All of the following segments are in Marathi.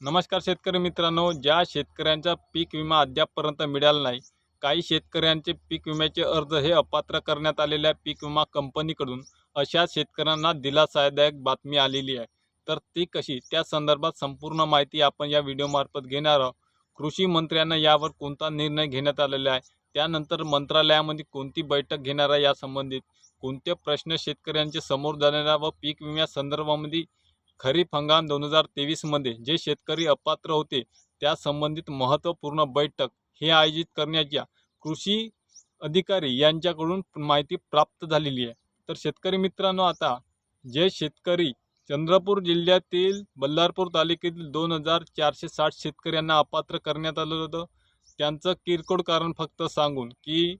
नमस्कार शेतकरी मित्रांनो ज्या शेतकऱ्यांचा पीक विमा अद्यापपर्यंत मिळाला नाही काही शेतकऱ्यांचे पीक विम्याचे अर्ज हे अपात्र करण्यात आलेल्या पीक विमा कंपनीकडून अशा शेतकऱ्यांना दिलासादायक बातमी आलेली आहे. तर ती कशी? त्या संदर्भात संपूर्ण माहिती आपण या व्हिडिओमार्फत घेणार आहोत. कृषी मंत्र्यांना यावर कोणता निर्णय घेण्यात आलेला आहे? त्यानंतर मंत्रालयामध्ये कोणती बैठक घेणार आहे या संबंधित कोणते प्रश्न शेतकऱ्यांचे समोर जाणाऱ्या व पीक विम्या संदर्भामध्ये खरीप हंगाम दोन हजार तेवीसमध्ये जे शेतकरी अपात्र होते त्या संबंधित महत्त्वपूर्ण बैठक हे आयोजित करण्याच्या कृषी अधिकारी यांच्याकडून माहिती प्राप्त झालेली आहे. तर शेतकरी मित्रांनो आता जे शेतकरी चंद्रपूर जिल्ह्यातील बल्लारपूर तालुक्यातील दोन हजार चारशे साठ शेतकऱ्यांना अपात्र करण्यात आलं होतं. त्यांचं किरकोळ कारण फक्त सांगून की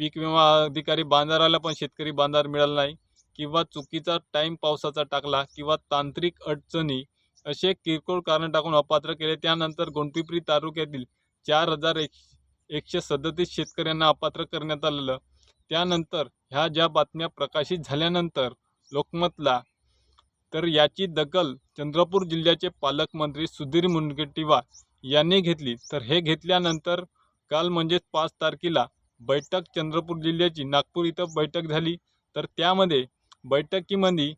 पीक विमा अधिकारी बांधाराला पण शेतकरी बांधार मिळाला नाही. किंवा चुकीचा टाईम पावसाचा टाकला किंवा तांत्रिक अडचणी असे किरकोळ कारण टाकून अपात्र केले त्यानंतर गोंडपिपरी तालुक्यातील चार हजार एक एकशे सदतीस शेतकऱ्यांना अपात्र करण्यात आलेलं. त्यानंतर ह्या ज्या बातम्या प्रकाशित झाल्यानंतर लोकमतला तर याची दखल चंद्रपूर जिल्ह्याचे पालकमंत्री सुधीर मुनगंटीवार यांनी घेतली. तर हे घेतल्यानंतर काल म्हणजेच पाच तारखेला बैठक चंद्रपूर जिल्ह्याची नागपूर इथं बैठक झाली. तर त्यामध्ये बैठकीमध्ये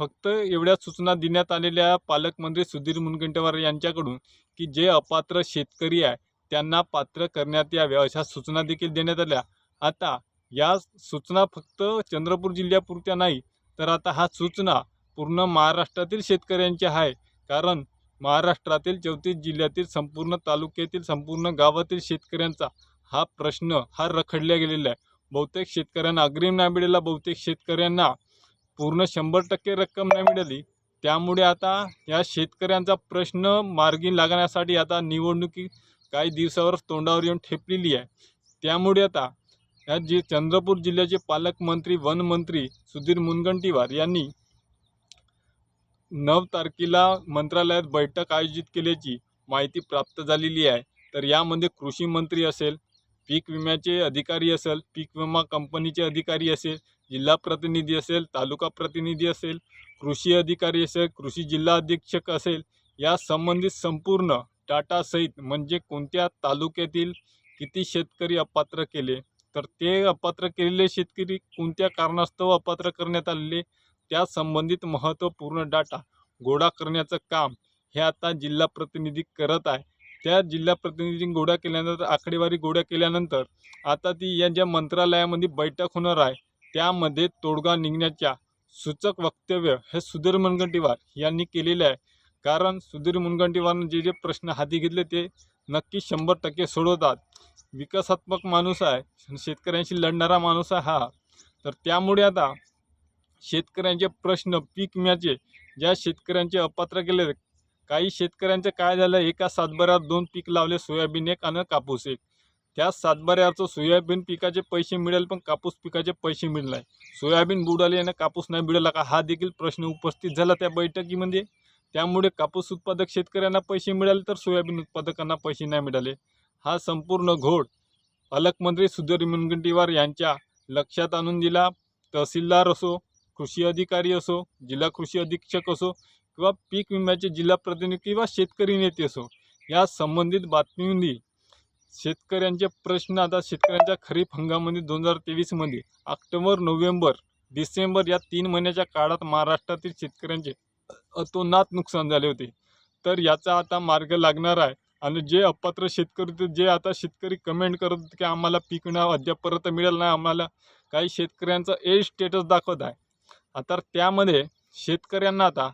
फक्त एवढ्या सूचना देण्यात आलेल्या पालकमंत्री सुधीर मुनगंटीवार यांच्याकडून की जे अपात्र शेतकरी आहे त्यांना पात्र करण्यात याव्या अशा सूचना देखील देण्यात आल्या. आता या सूचना फक्त चंद्रपूर जिल्ह्यापुरत्या नाही तर आता हा सूचना पूर्ण महाराष्ट्रातील शेतकऱ्यांच्या आहे. कारण महाराष्ट्रातील चौतीस जिल्ह्यातील संपूर्ण तालुक्यातील संपूर्ण गावातील शेतकऱ्यांचा हा प्रश्न हा रखडल्या गेलेला आहे. बहुतेक शेतकऱ्यांना अग्रिम नाही बहुतेक शेतकऱ्यांना पूर्ण शंभर टक्के रक्कम नाही मिळाली. त्यामुळे आता या शेतकऱ्यांचा प्रश्न मार्गी लागण्यासाठी आता निवडणुकी काही दिवसावर तोंडावर येऊन ठेपलेली आहे. त्यामुळे आता या जे चंद्रपूर जिल्ह्याचे पालकमंत्री वनमंत्री सुधीर मुनगंटीवार यांनी नऊ तारखेला मंत्रालयात बैठक आयोजित केल्याची माहिती प्राप्त झालेली आहे. तर यामध्ये कृषी मंत्री असेल पीक विम्याचे अधिकारी असेल पीक विमा कंपनीचे अधिकारी असेल जिल्हा प्रतिनिधी असेल तालुका प्रतिनिधी असेल कृषी अधिकारी असेल कृषी जिल्हा अधीक्षक असेल या संबंधित संपूर्ण डाटासहित म्हणजे कोणत्या तालुक्यातील किती शेतकरी अपात्र केले? तर ते अपात्र केलेले शेतकरी कोणत्या कारणास्तव अपात्र करण्यात आलेले? त्या संबंधित महत्त्वपूर्ण डाटा गोळा करण्याचं काम हे आता जिल्हा प्रतिनिधी करत आहे. त्या जिल्हा प्रतिनिधी गोळा केल्यानंतर आकडेवारी गोळा केल्यानंतर आता ती या ज्या मंत्रालयामध्ये बैठक होणार आहे त्यामध्ये तोडगा निघण्याच्या सूचक वक्तव्य हे सुधीर मुनगंटीवार यांनी केलेले आहे. कारण सुधीर मुनगंटीवारनं जे जे प्रश्न हाती घेतले ते नक्की शंभर टक्के सोडवतात. विकासात्मक माणूस आहे शेतकऱ्यांशी लढणारा माणूस आहे हा. तर त्यामुळे आता शेतकऱ्यांचे प्रश्न पीक विम्याचे ज्या शेतकऱ्यांचे अपात्र केले काही शेतकऱ्यांचं काय झालं? एका सातबाऱ्यावर दोन पीक लावले सोयाबीन एक आणि कापूस एक. त्या सातबाऱ्यावरचं सोयाबीन पिकाचे पैसे मिळेल पण कापूस पिकाचे पैसे मिळेल नाही. सोयाबीन बुडाले आणि कापूस नाही मिळाला का? हा देखील प्रश्न उपस्थित झाला त्या बैठकीमध्ये. त्यामुळे कापूस उत्पादक शेतकऱ्यांना पैसे मिळाले तर सोयाबीन उत्पादकांना पैसे नाही मिळाले. हा संपूर्ण घोड पालकमंत्री सुधीर मुनगंटीवार यांच्या लक्षात आणून दिला. तहसीलदार असो कृषी अधिकारी असो जिल्हा कृषी अधीक्षक असो किंवा पीक विम्याचे जिल्हा प्रतिनिधी किंवा शेतकरी नेते असो या संबंधित बातमीमध्ये शेतकऱ्यांचे प्रश्न आता शेतकऱ्यांच्या खरीप हंगामामध्ये दोन हजार तेवीसमध्ये ऑक्टोबर नोव्हेंबर डिसेंबर या तीन महिन्याच्या काळात महाराष्ट्रातील शेतकऱ्यांचे अतोनात नुकसान झाले होते. तर याचा आता मार्ग लागणार आहे आणि जे अपात्र शेतकरी होते जे आता शेतकरी कमेंट करत होते की आम्हाला पीक विमा अद्यापपर्यंत मिळेल नाही आम्हाला काही शेतकऱ्यांचं ए स्टेटस दाखवत आहे. आता त्यामध्ये शेतकऱ्यांना आता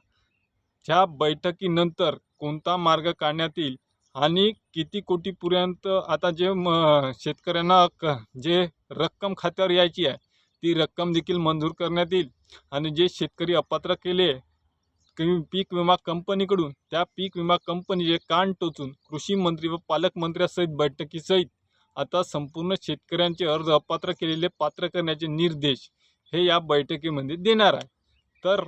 ह्या बैठकीनंतर कोणता मार्ग काढण्यात येईल आणि किती कोटीपर्यंत आता जे म शेतकऱ्यांना क जे रक्कम खात्यावर यायची आहे ती रक्कम देखील मंजूर करण्यात येईल. आणि जे शेतकरी अपात्र केले की पीक विमा कंपनीकडून त्या पीक विमा कंपनीचे कान टोचून कृषी मंत्री व पालकमंत्र्यासहित बैठकीसहित आता संपूर्ण शेतकऱ्यांचे अर्ज अपात्र केलेले पात्र करण्याचे निर्देश हे या बैठकीमध्ये देणार आहे. तर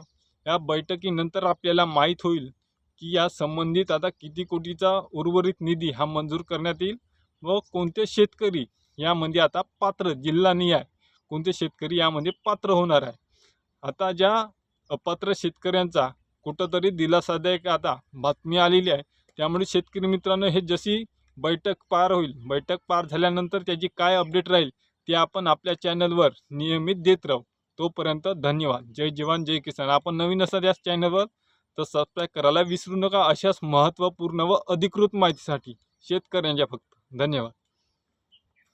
या बैठकीनंतर आपल्याला माहीत होईल की या संबंधित आता किती कोटीचा उर्वरित निधी हा मंजूर करण्यात येईल व कोणते शेतकरी यामध्ये आता पात्र जिल्हा आहे? कोणते शेतकरी यामध्ये पात्र होणार आहे? आता ज्या अपात्र शेतकऱ्यांचा कुठंतरी दिलासादायक आता बातमी आलेली आहे त्यामुळे शेतकरी मित्रांनो हे जशी बैठक पार होईल बैठक पार झाल्यानंतर त्याची काय अपडेट राहील ते आपण आपल्या चॅनलवर नियमित देत राहू. तोपर्यंत धन्यवाद. जय जवान जय किसान. आपण नवीन असा याच चॅनलवर तर सबस्क्राईब करायला विसरू नका अशाच महत्त्वपूर्ण व अधिकृत माहितीसाठी शेतकऱ्यांच्या फक्त. धन्यवाद.